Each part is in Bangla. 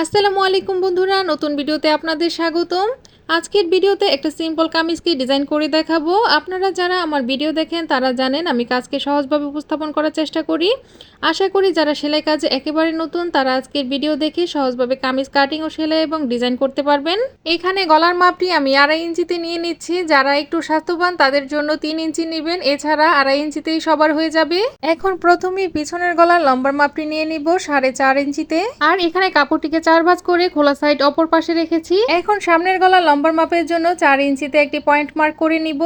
আসসালামু আলাইকুম বন্ধুরা নতুন ভিডিওতে আপনাদের স্বাগতম। আজকের ভিডিওতে একটা সিম্পল কামিজকে ডিজাইন করে দেখাবো। আপনারা যারা আমার ভিডিও দেখেন, তারা জানেন আমি কাজকে সহজভাবে উপস্থাপন করার চেষ্টা করি। আশা করি যারা সেলাই কাজে একেবারে নতুন, তারা আজকের ভিডিও দেখে সহজভাবে কামিজ কাটিং ও সেলাই এবং ডিজাইন করতে পারবেন। এখানে গলার মাপটি আমি আড়াই ইঞ্চিতে নিয়ে নিচ্ছি। যারা একটু স্বাস্থ্যবান, তাদের জন্য তিন ইঞ্চি নেবেন। এছাড়া আড়াই ইঞ্চিতেই সবার হয়ে যাবে। এখন প্রথমে পিছনের গলার লম্বার মাপটি নিয়ে নিব সাড়ে চার ইঞ্চিতে। আর এখানে কাপড়টিকে চার ভাঁজ করে খোলা সাইড অপর পাশে রেখেছি। এখন সামনের গলা লম্বার মাপের জন্য চার ইঞ্চিতে একটি পয়েন্ট মার্ক করে নিব।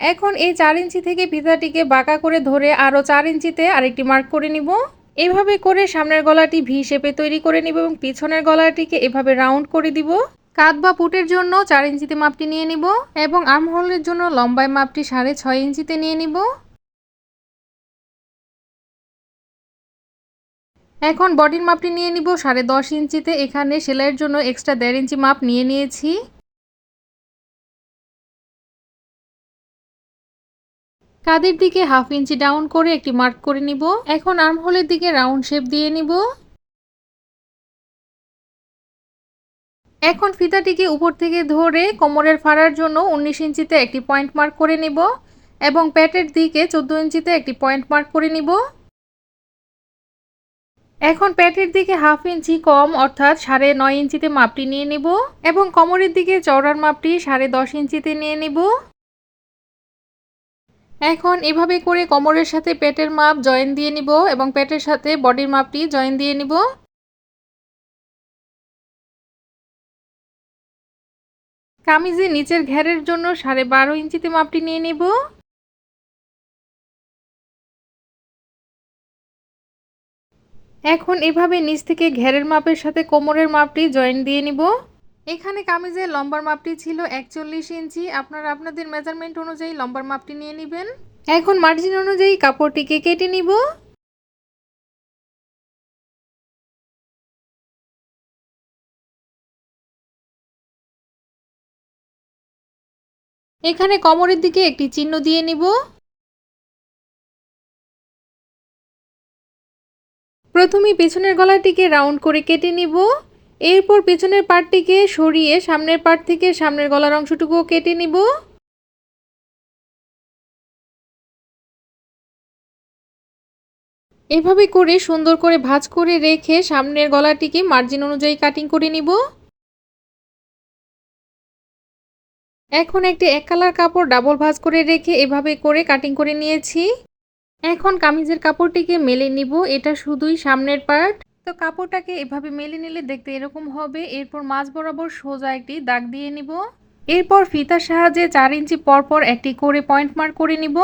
এখন এই চার ইঞ্চি থেকে ফিতাটিকে বাঁকা করে ধরে আরও চার ইঞ্চিতে আরেকটি মার্ক করে নিব। এভাবে করে সামনের গলাটি ভি শেপে তৈরি করে নিব এবং পিছনের গলাটিকে এভাবে রাউন্ড করে দিব। কাঁধ বা পুটের জন্য চার ইঞ্চিতে মাপটি নিয়ে নিব এবং আর্মহোলের জন্য লম্বায় মাপটি সাড়ে ছয় ইঞ্চিতে নিয়ে নিব। এখন বডির মাপটি নিয়ে নিব সাড়ে দশ ইঞ্চিতে। এখানে সেলাইয়ের জন্য এক্সট্রা দেড় ইঞ্চি মাপ নিয়ে নিয়েছি। কাদের দিকে হাফ ইঞ্চি ডাউন করে একটি মার্ক করে নিব? এখন আর্মহোলের দিকে রাউন্ড শেপ দিয়ে নিব। এখন ফিতাটিকে উপর থেকে ধরে কোমরের ফাড়ার জন্য উনিশ ইঞ্চিতে একটি পয়েন্ট মার্ক করে নিব এবং প্যাটের দিকে চোদ্দ ইঞ্চিতে একটি পয়েন্ট মার্ক করে নিব। এখন প্যাটের দিকে হাফ ইঞ্চি কম অর্থাৎ সাড়ে নয় ইঞ্চিতে মাপটি নিয়ে নিব এবং কোমরের দিকে চওড়ার মাপটি সাড়ে দশ ইঞ্চিতে নিয়ে নিব। এখন এভাবে করে কোমরের সাথে পেটের মাপ জয়েন দিয়ে নিব এবং পেটের সাথে বডির মাপটি জয়েন দিয়ে নিব। কামিজে নিচের ঘেরের জন্য সাড়ে বারো ইঞ্চিতে মাপটি নিয়ে নিব। এখন এভাবে নিচ থেকে ঘেরের মাপের সাথে কোমরের মাপটি জয়েন দিয়ে নিব। এখানে কামিজের লম্বার মাপটি ছিল একচল্লিশ ইঞ্চি। আপনারা আপনাদের মেজারমেন্ট অনুযায়ী লম্বার মাপটি নিয়ে নেবেন। এখন মার্জিন অনুযায়ী কাপড়টিকে কেটে নিব। এখানে কমরের দিকে একটি চিহ্ন দিয়ে নিব। প্রথমে পেছনের গলাটিকে রাউন্ড করে কেটে নিব। এরপর পেছনের পার্টটিকে সরিয়ে সামনের পার্ট থেকে সামনের গলার অংশটুকুও কেটে নিব। এভাবে করে সুন্দর করে ভাঁজ করে রেখে সামনের গলাটিকে মার্জিন অনুযায়ী কাটিং করে নিব। এখন একটি এক কালার কাপড় ডাবল ভাঁজ করে রেখে এভাবে করে কাটিং করে নিয়েছি। এখন কামিজের কাপড়টিকে মেলে নিব। এটা শুধুই সামনের পার্ট তো কাপড়টাকে এভাবে মেলে নিলে দেখতে এরকম হবে। এরপর মাছ বরাবর সোজা একটি দাগ দিয়ে নিব। এরপর ফিতার সাহায্যে চার ইঞ্চি পরপর একটি করে পয়েন্ট মার্ক করে নিব।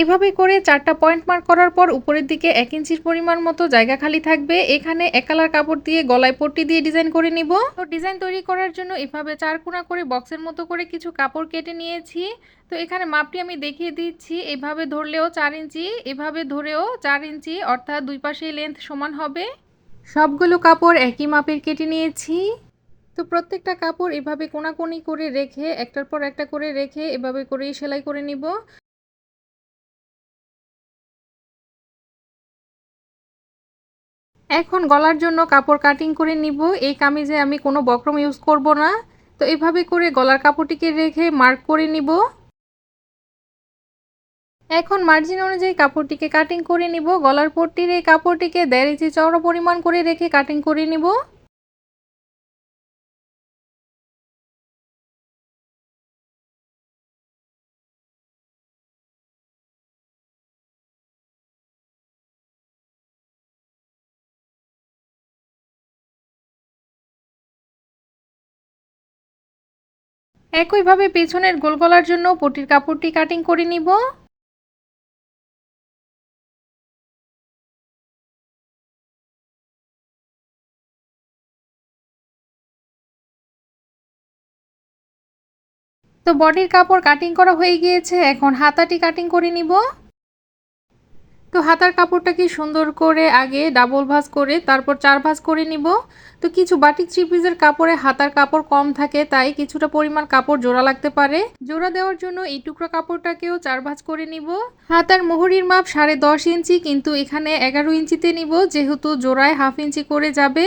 এভাবে করে চারটা পয়েন্ট মার্ক করার পর উপরের দিকে এক ইঞ্চির পরিমাণ মতো জায়গা খালি থাকবে। এখানে এক কালার কাপড় দিয়ে গলায় পট্টি দিয়ে ডিজাইন করে নিব। তো ডিজাইন তৈরি করার জন্য এভাবে চার কোনা করে বক্সের মতো করে কিছু কাপড় কেটে নিয়েছি। তো এখানে মাপটি আমি দেখিয়ে দিচ্ছি। এভাবে ধরলেও চার ইঞ্চি, এভাবে ধরেও চার ইঞ্চি, অর্থাৎ দুই পাশে লেন্থ সমান হবে। সবগুলো কাপড় একই মাপের কেটে নিয়েছি। তো প্রত্যেকটা কাপড় এভাবে কোনাকুনি করে রেখে, একটার পর একটা করে রেখে এভাবে করেই সেলাই করে নিব। এখন গলার জন্য কাপড় কাটিং করে নিব। এই কামিজে আমি কোনো বক্রম ইউজ করব না। তো এভাবে করে গলার কাপড়টিকে রেখে মার্ক করে নিব। এখন মার্জিন অনুযায়ী কাপড়টিকে কাটিং করে নিব। গলার পট্টির এই কাপড়টিকে দেড় ইঞ্চি চওড়া পরিমাণ করে রেখে কাটিং করে নিব। একইভাবে পেছনের গোল গলার জন্য পটির কাপড়টি কাটিং করে নিব। তো বডির কাপড় কাটিং করা হয়ে গিয়েছে, এখন হাতাটি কাটিং করে নিব। তো হাতার কাপড়টাকে সুন্দর করে আগে ডাবল ভাঁজ করে তারপর চার ভাঁজ করে নিব? তো কিছু বাটিক থ্রি পিসের কাপড়ে হাতার কাপড় কম থাকে, তাই কিছুটা পরিমাণ কাপড় জোড়া লাগতে পারে। জোড়া দেওয়ার জন্য এই টুকরো কাপড়টাকেও চার ভাঁজ করে নিব। হাতার মোহরির মাপ সাড়ে দশ ইঞ্চি, কিন্তু এখানে এগারো ইঞ্চিতে নিব, যেহেতু জোড়ায় হাফ ইঞ্চি করে যাবে।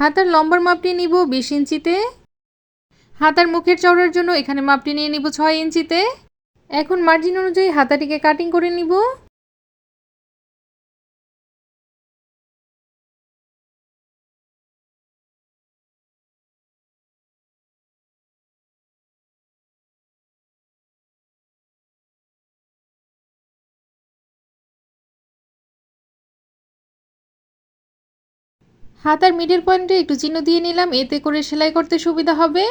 হাতার লম্বার মাপটি নিব বিশ ইঞ্চিতে। হাতার মুখের চওড়ার জন্য এখানে মাপটি নিয়ে নিব ছয় ইঞ্চিতে। এখন মার্জিন অনুযায়ী হাতাটিকে কাটিং করে নিব। হাতার মিডল পয়েন্টে একটু চিহ্ন দিয়ে নিলাম, এতে করে সেলাই করতে সুবিধা হবে।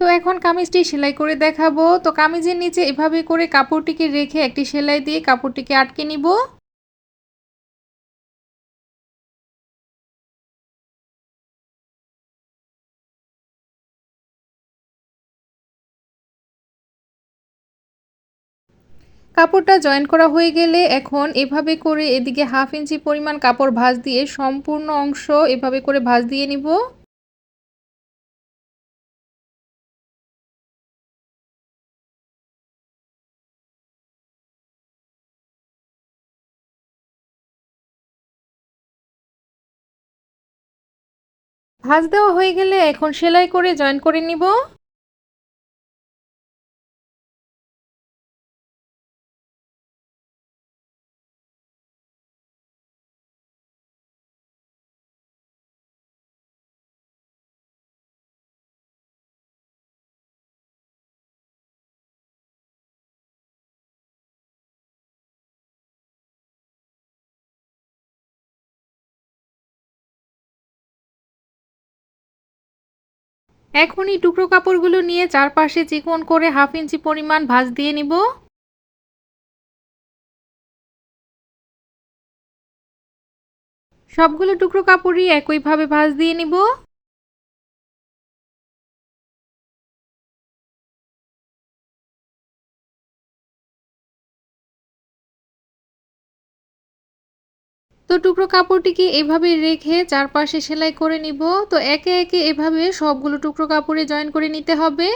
তো এখন কামিজটি সেলাই করে দেখাবো। তো কামিজের নিচে এভাবে করে কাপড়টিকে রেখে একটি সেলাই দিয়ে কাপড়টিকে আটকে নিব। কাপড়টা জয়েন করা হয়ে গেলে এখন এভাবে করে এদিকে হাফ ইঞ্চি পরিমাণ কাপড় ভাঁজ দিয়ে সম্পূর্ণ অংশ এভাবে করে ভাঁজ দিয়ে নিব। ভাঁজ দেওয়া হয়ে গেলে এখন সেলাই করে জয়েন করে নিব। এখন এই টুকরো কাপড়গুলো নিয়ে চারপাশে চিকন করে হাফ ইঞ্চি পরিমাণ ভাঁজ দিয়ে নিব। সবগুলো টুকরো কাপড়ই একইভাবে ভাঁজ দিয়ে নিব। তো টুকরো কাপড়টিকে এভাবে রেখে চারপাশে সেলাই করে নিব? তো একে একে এভাবে সবগুলো টুকরো কাপড়ে জয়েন করে নিতে হবে।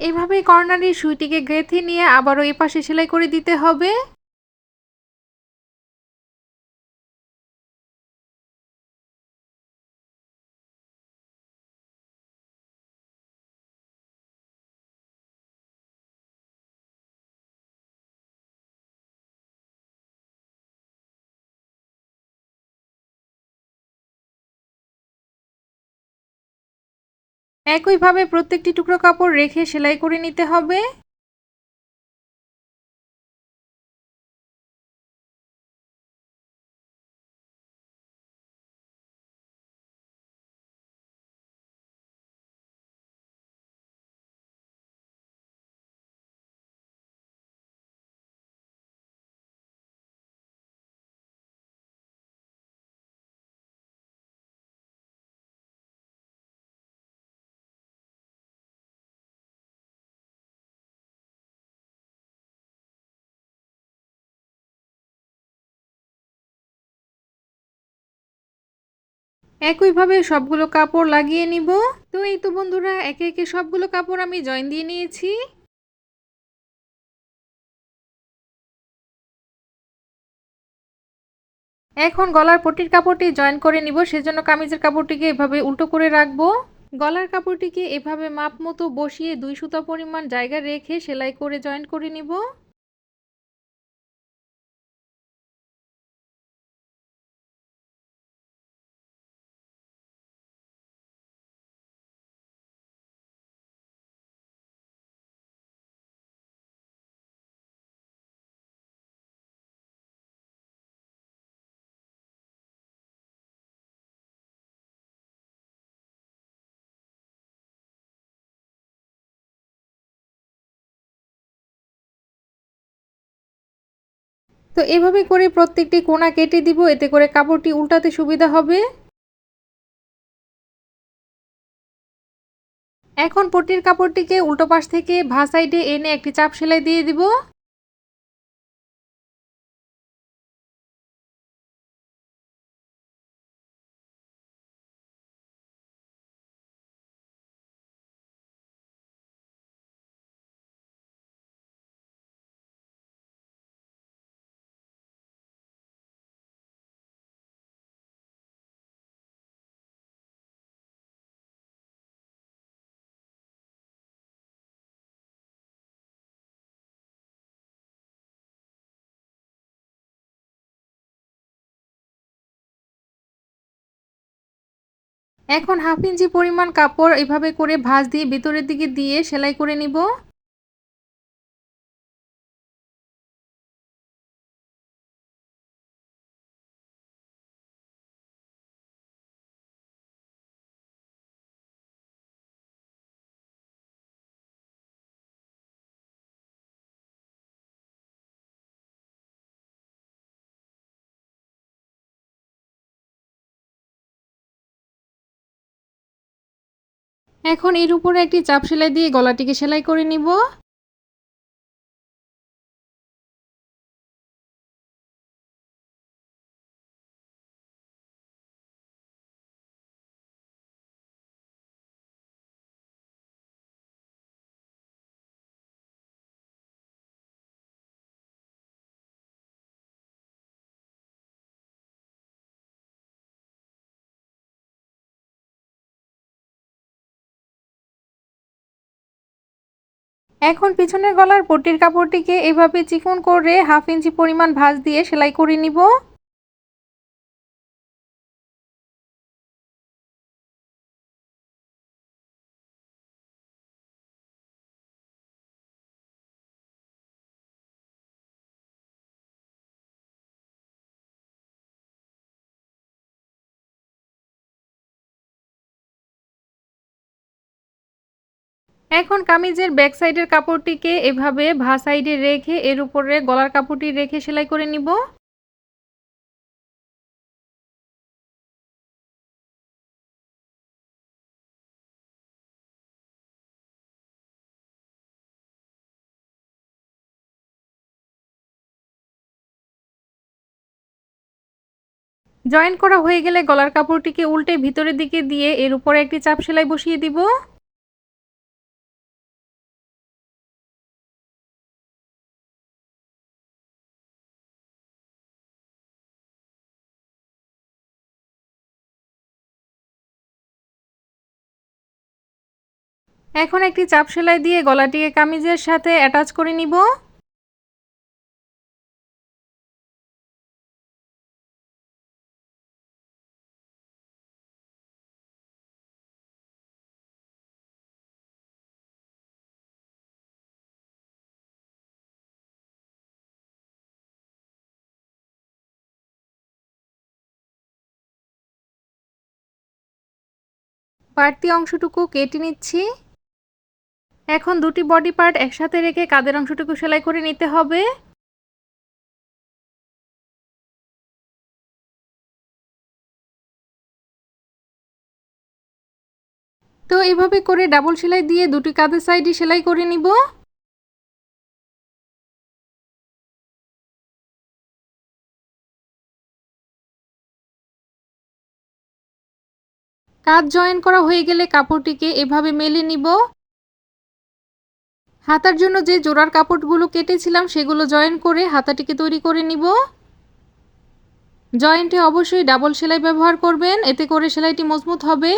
এভাবে কর্নারের সুইটিকে গেঁথে নিয়ে আবারও এপাশে সেলাই করে দিতে হবে। একইভাবে প্রত্যেকটি টুকরো কাপড় রেখে সেলাই করে নিতে হবে। একইভাবে সবগুলো কাপড় লাগিয়ে নিব। তো এই তো বন্ধুরা, একে একে সবগুলো কাপড় আমি জয়েন দিয়ে নিয়েছি। এখন গলার পটির কাপড়টি জয়েন করে নিব, সেজন্য কামিজের কাপড়টিকে এভাবে উল্টো করে রাখব। গলার কাপড়টিকে এভাবে মাপ মতো বসিয়ে দুই সুতা পরিমাণ জায়গা রেখে সেলাই করে জয়েন করে নিব। তো এভাবে করে প্রত্যেকটি কোনা কেটে দিব, এতে করে কাপড়টি উল্টাতে সুবিধা হবে। এখন পটির কাপড়টিকে উল্টো পাশ থেকে ভা সাইডে এনে একটি চাপ সেলাই দিয়ে দিব। এখন হাফ ইঞ্চি পরিমাণ কাপড় এভাবে করে ভাঁজ দিয়ে ভেতরের দিকে দিয়ে সেলাই করে নিব। এখন এর উপরে একটি চাপ সেলাই দিয়ে গলাটিকে সেলাই করে নিব। এখন পিছনের গলার পট্টির কাপড়টিকে এভাবে চিকন করে হাফ ইঞ্চি পরিমাণ ভাঁজ দিয়ে সেলাই করে নিব। এখন কামিজের ব্যাক সাইডের কাপড়টিকে এভাবে ভা সাইডে রেখে এর উপরে গলার কাপড়টি রেখে সেলাই করে নিব। জয়েন করা হয়ে গেলে গলার কাপড়টিকে উল্টে ভিতরের দিকে দিয়ে এর উপরে একটি চাপ সেলাই বসিয়ে দিব। এখন একটি চাপ সেলাই দিয়ে গলাটিকে কামিজের সাথে অ্যাটাচ করে নিব। বাড়তি অংশটুকু কেটে নিচ্ছি। এখন দুটি বডি পার্ট একসাথে রেখে কাদের অংশটুকু সেলাই করে নিতে হবে? তো এভাবে করে ডাবল সেলাই দিয়ে দুটি কাঁধের সাইডে সেলাই করে নিব। কাজ জয়েন করা হয়ে গেলে কাপড়টিকে এভাবে মেলে নিব। হাতার জন্য যে জোড়ার কাপড়গুলো কেটেছিলাম, সেগুলো জয়েন করে হাতাটিকে তৈরি করে নিব। জয়েন্টে অবশ্যই ডাবল সেলাই ব্যবহার করবেন, এতে করে সেলাইটি মজবুত হবে।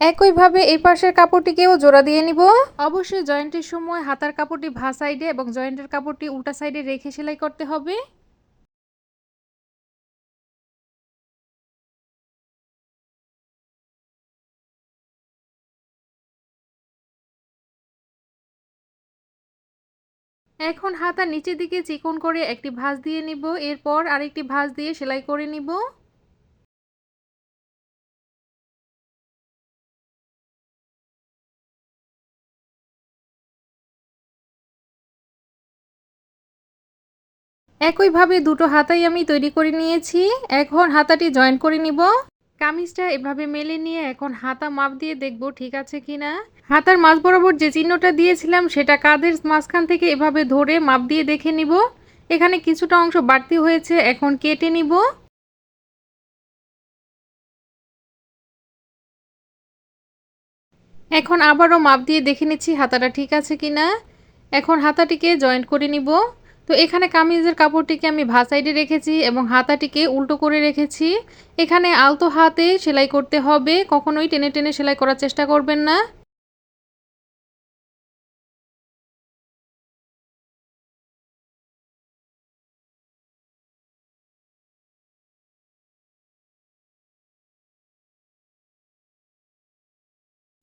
একইভাবে এই পাশের কাপড়টিকেও জোড়া দিয়ে নিব। অবশ্যই জয়েন্টের সময় হাতার কাপড়টি ভা সাইডে এবং জয়েন্টের কাপড়টি উল্টা সাইডে রেখে সেলাই করতে হবে। এখন হাতা নিচের দিকে চিকন করে একটি ভাঁজ দিয়ে নিব, এরপর আরেকটি ভাঁজ দিয়ে সেলাই করে নিব। একইভাবে দুটো হাতাই আমি তৈরি করে নিয়েছি। এখন হাতাটি জয়েন করে নিব। কামিজটা এভাবে মেলে নিয়ে এখন হাতা মাপ দিয়ে দেখব ঠিক আছে কিনা হাতার মাঝ বরাবর যে চিহ্নটা দিয়েছিলাম, সেটা কাঁধের মাঝখান থেকে এভাবে ধরে মাপ দিয়ে দেখে নিব। এখানে কিছুটা অংশ বাড়তি হয়েছে, এখন কেটে নিব। এখন আবারও মাপ দিয়ে দেখে নিচ্ছি হাতাটা ঠিক আছে কিনা এখন হাতাটিকে জয়েন্ট করে নিব। তো এখানে কামিজের কাপড়টিকে আমি ভা সাইডে রেখেছি এবং হাতাটিকে উল্টো করে রেখেছি। এখানে আলতো হাতে সেলাই করতে হবে, কখনোই টেনে টেনে সেলাই করার চেষ্টা করবেন না।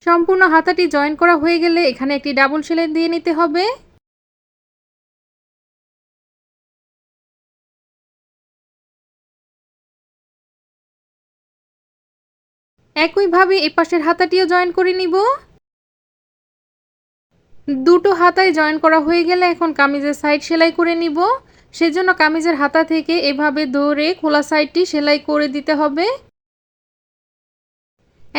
সম্পূর্ণ হাতাটি জয়েন করা হয়ে গেলে এখানে একটি ডাবল সেলাই দিয়ে নিতে হবে। একইভাবে এই পাশের হাতাটিও জয়েন করে নিব। দুটো হাতায় জয়েন করা হয়ে গেলে এখন কামিজের সাইড সেলাই করে নিব। সেজন্য কামিজের হাতা থেকে এভাবে ধরে খোলা সাইডটি সেলাই করে দিতে হবে।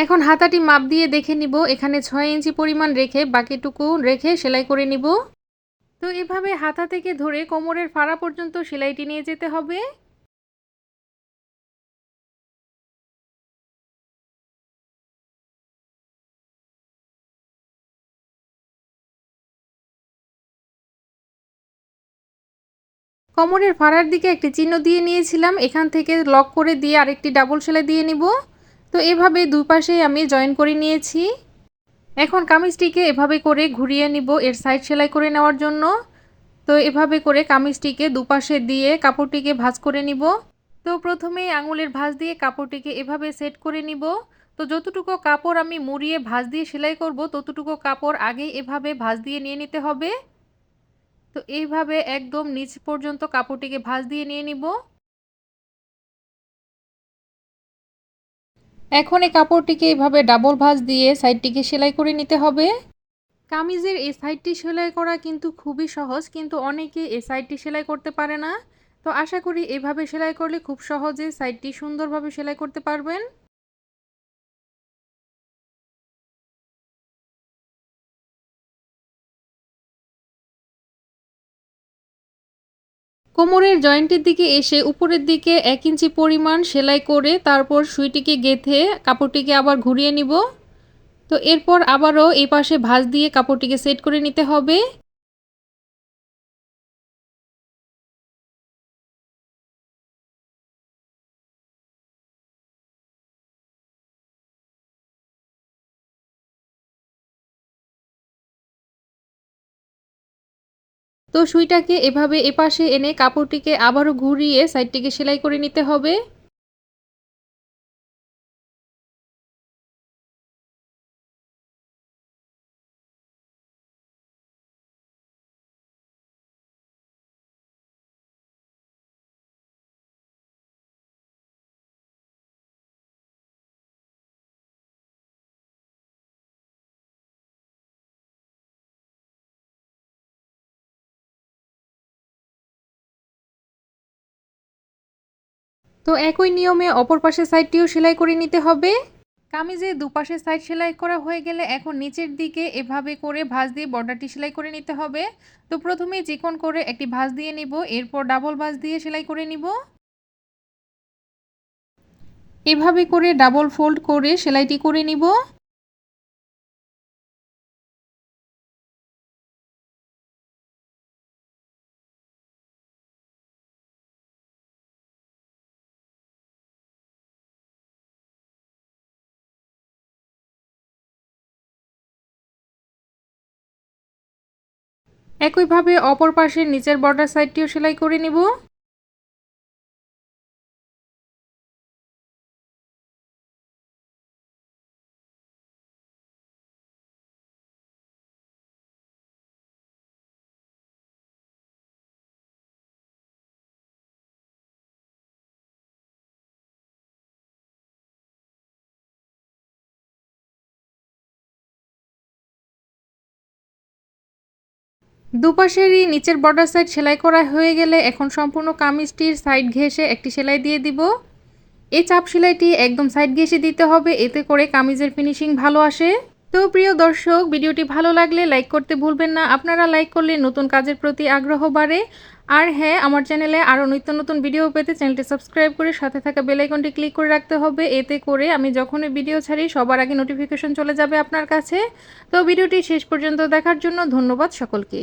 এখন হাতাটি মাপ দিয়ে দেখে নিব, এখানে ছয় ইঞ্চি পরিমাণ রেখে বাকিটুকু রেখে সেলাই করে নিব। তো এভাবে হাতা থেকে ধরে কোমরের ফাড়া পর্যন্ত সেলাইটি নিয়ে যেতে হবে। কোমরের ফাড়ার দিকে একটি চিহ্ন দিয়ে নিয়েছিলাম। এখান থেকে লক করে দিয়ে আরেকটি ডাবল সেলাই দিয়ে নিব। তো এভাবে দুই পাশে আমি জয়েন করে নিয়েছি। এখন কামিজটিকে এভাবে করে ঘুরিয়ে নিব এর সাইড সেলাই করে নেওয়ার জন্য। তো এভাবে করে কামিজটিকে দুপাশে দিয়ে কাপড়টিকে ভাঁজ করে নিব। তো প্রথমে আঙুলের ভাঁজ দিয়ে কাপড়টিকে এভাবে সেট করে নিব। তো যতটুকু কাপড় আমি মুড়িয়ে ভাঁজ দিয়ে সেলাই করব, ততটুকু কাপড় আগে এভাবে ভাঁজ দিয়ে নিয়ে নিতে হবে। তো এইভাবে একদম নিচ পর্যন্ত কাপড়টিকে ভাঁজ দিয়ে নিয়ে নিব। এখন এই কাপড়টিকে এইভাবে ডাবল ভাঁজ দিয়ে সাইডটিকে সেলাই করে নিতে হবে। কামিজের এই সাইডটি সেলাই করা কিন্তু খুবই সহজ, কিন্তু অনেকে এই সাইডটি সেলাই করতে পারে না। তো আশা করি এভাবে সেলাই করলে খুব সহজে সাইডটি সুন্দরভাবে সেলাই করতে পারবেন। কোমরের জয়েন্টের দিকে এসে উপরের দিকে এক ইঞ্চি পরিমাণ সেলাই করে তারপর সুইটিকে গেথে কাপড়টিকে আবার ঘুরিয়ে নিব। তো এরপর আবারও এই পাশে ভাঁজ দিয়ে কাপড়টিকে সেট করে নিতে হবে। তো সুইটাকে এভাবে এপাশে এনে কাপড়টিকে আবারও ঘুরিয়ে সাইডটিকে সেলাই করে নিতে হবে। তো একই নিয়মে অপর পাশের সাইডটিও সেলাই করে নিতে হবে। কামিজে দুপাশের সাইড সেলাই করা হয়ে গেলে এখন নিচের দিকে এভাবে করে ভাঁজ দিয়ে বর্ডারটি সেলাই করে নিতে হবে। তো প্রথমে চিকন করে একটি ভাঁজ দিয়ে নিব, এরপর ডাবল ভাঁজ দিয়ে সেলাই করে নিব। এভাবে করে ডাবল ফোল্ড করে সেলাইটি করে নিব। একইভাবে অপর পাশের নিচের বর্ডার সাইডটিও সেলাই করে নিব। দুপাশেরই নিচের বর্ডার সাইড সেলাই করা হয়ে গেলে এখন সম্পূর্ণ কামিজটির সাইড ঘেঁষে একটি সেলাই দিয়ে দিব। এই চাপ সেলাইটি একদম সাইড ঘেঁষে দিতে হবে, এতে করে কামিজের ফিনিশিং ভালো আসে। তো প্রিয় দর্শক, ভিডিওটি ভালো লাগলে লাইক করতে ভুলবেন না। আপনারা লাইক করলে নতুন কাজের প্রতি আগ্রহ বাড়ে। আর হ্যাঁ আমার চ্যানেলে আরও নিত্য নতুন ভিডিও পেতে চ্যানেলটি সাবস্ক্রাইব করে সাথে থাকা বেলাইকনটি ক্লিক করে রাখতে হবে। এতে করে আমি যখনই ভিডিও ছাড়ি, সবার আগে নোটিফিকেশন চলে যাবে আপনার কাছে। তো ভিডিওটি শেষ পর্যন্ত দেখার জন্য ধন্যবাদ সকলকে।